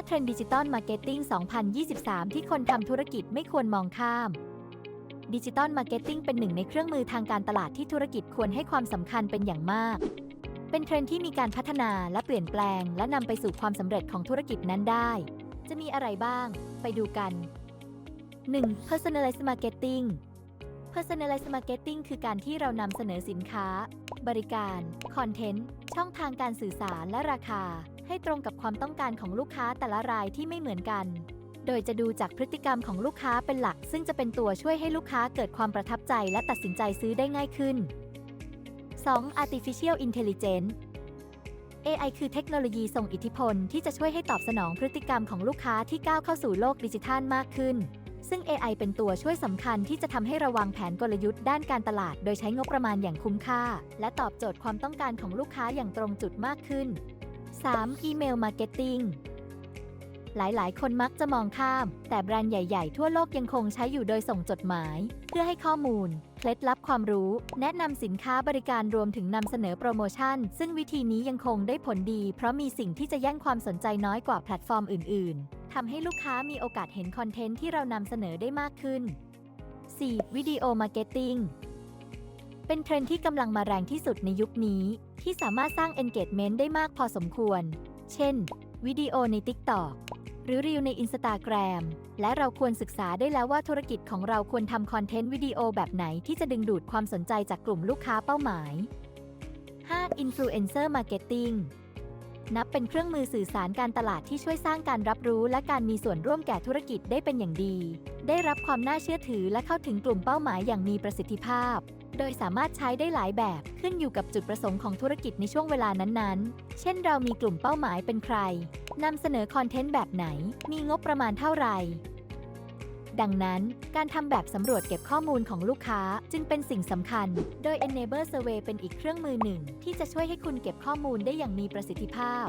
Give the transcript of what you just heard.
5เทรนด์ดิจิตอลมาร์เก็ตติ้ง2023 ที่คนทำธุรกิจไม่ควรมองข้ามดิจิตอลมาร์เก็ตติ้งเป็นหนึ่งในเครื่องมือทางการตลาดที่ธุรกิจควรให้ความสำคัญเป็นอย่างมาก เป็นเทรนด์ที่มีการพัฒนาและเปลี่ยนแปลง และนำไปสู่ความสำเร็จของธุรกิจนั้นได้ จะมีอะไรบ้าง ไปดูกัน 1. Personalized Marketing Personalized Marketing คือการที่เรานำเสนอสินค้า บริการ คอนเทนต์ ช่องทางการสื่อสารและราคา ให้ตรงกับความต้องการของลูกค้าแต่ละรายที่ไม่เหมือนกัน โดยจะดูจากพฤติกรรมของลูกค้าเป็นหลัก ซึ่งจะเป็นตัวช่วยให้ลูกค้าเกิดความประทับใจและตัดสินใจซื้อได้ง่ายขึ้น 2. Artificial Intelligence AI คือเทคโนโลยีส่งอิทธิพลที่จะช่วยให้ตอบสนองพฤติกรรมของลูกค้าที่ก้าวเข้าสู่โลกดิจิทัลมากขึ้น ซึ่ง AI เป็นตัวช่วยสำคัญที่จะทำให้ระวังแผนกลยุทธ์ด้านการตลาด โดยใช้งบประมาณอย่างคุ้มค่า และตอบโจทย์ความต้องการของลูกค้าอย่างตรงจุดมากขึ้น 3. อีเมลมาร์เก็ตติ้งหลายๆ คนมักจะมองข้าม แต่แบรนด์ใหญ่ๆ ทั่วโลกยังคงใช้อยู่โดยส่งจดหมาย เพื่อให้ข้อมูล เคล็ดลับความรู้ แนะนำสินค้าบริการรวมถึงนำเสนอโปรโมชั่น ซึ่งวิธีนี้ยังคงได้ผลดี เพราะมีสิ่งที่จะแย่งความสนใจน้อยกว่าแพลตฟอร์มอื่น ๆทำให้ลูกค้ามีโอกาสเห็นคอนเทนต์ที่เรานำเสนอได้มากขึ้น 4. วิดีโอมาร์เก็ตติ้ง เป็นเทรนด์ที่กำลังมาแรงที่สุดในยุคนี้ ที่สามารถสร้าง engagement ได้มากพอสมควร เช่น วิดีโอใน TikTok หรือรีวใน Instagram และเราควรศึกษาได้แล้วว่าธุรกิจของเราควรทำคอนเทนต์วิดีโอแบบไหนที่จะดึงดูดความสนใจจากกลุ่มลูกค้าเป้าหมาย 5. Influencer Marketing นับเป็นเครื่องมือสื่อสารการตลาดที่ช่วยสร้างการรับรู้และการมีส่วนร่วมแก่ธุรกิจได้เป็นอย่างดี ได้รับความน่าเชื่อถือและเข้าถึงกลุ่มเป้าหมายอย่างมีประสิทธิภาพ โดยสามารถใช้ได้หลายแบบขึ้นอยู่กับจุดประสงค์ของธุรกิจในช่วงเวลานั้นๆ เช่นเรามีกลุ่มเป้าหมายเป็นใคร นำเสนอคอนเทนต์แบบไหน มีงบประมาณเท่าไหร่ ดังนั้น การทำแบบสำรวจเก็บข้อมูลของลูกค้าจึงเป็นสิ่งสำคัญ โดย Enable Survey เป็นอีกเครื่องมือหนึ่ง ที่จะช่วยให้คุณเก็บข้อมูลได้อย่างมีประสิทธิภาพ